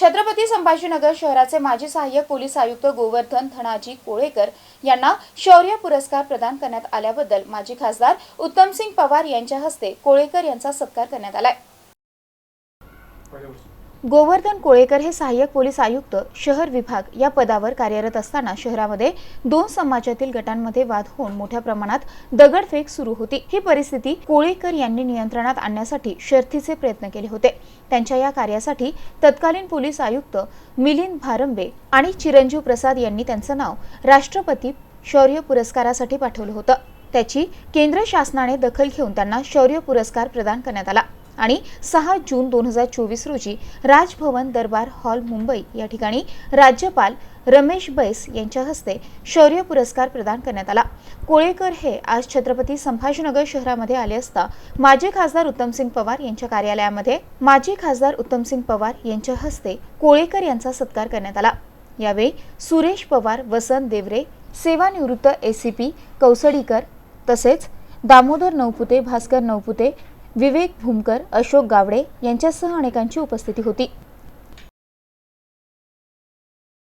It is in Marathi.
छत्रपती संभाजीनगर शहराचे माजी सहाय्यक पोलीस आयुक्त गोवर्धन धनाजी कोळेकर यांना शौर्य पुरस्कार प्रदान करण्यात आल्याबद्दल माजी खासदार उत्तमसिंग पवार यांच्या हस्ते कोळेकर यांचा सत्कार करण्यात आलाय. गोवर्धन कोळेकर हे सहाय्यक पोलीस आयुक्त शहर विभाग या पदावर कार्यरत असताना शहरामध्ये दोन समाजातील गटांमध्ये वाद होऊन मोठ्या प्रमाणात दगडफेक सुरू होती. ही परिस्थिती कोळेकर यांनी नियंत्रणात आणण्यासाठी शर्थीचे प्रयत्न केले होते. त्यांच्या या कार्यासाठी तत्कालीन पोलीस आयुक्त मिलिंद भारंबे आणि चिरंजीव प्रसाद यांनी त्यांचं नाव राष्ट्रपती शौर्य पुरस्कारासाठी पाठवलं होतं. त्याची केंद्र शासनाने दखल घेऊन त्यांना शौर्य पुरस्कार प्रदान करण्यात आला. आणि सहा जून दोन हजार चोवीस रोजी राजभवन दरबार हॉल मुंबई या ठिकाणी राज्यपाल रमेश बैस यांच्या हस्ते शौर्य पुरस्कार प्रदान करण्यात आला. कोळेकर हे आज छत्रपती संभाजीनगर शहरामध्ये आले असता माजी खासदार उत्तमसिंग पवार यांच्या कार्यालयामध्ये माजी खासदार उत्तमसिंग पवार यांच्या हस्ते कोळेकर यांचा सत्कार करण्यात आला. यावेळी सुरेश पवार वसंत देवरे सेवानिवृत्त एसीपी कौसडीकर तसेच दामोदर नवपुते भास्कर नवपुते विवेक भूमकर अशोक गावडे यांच्यासह अनेकांची उपस्थिती होती.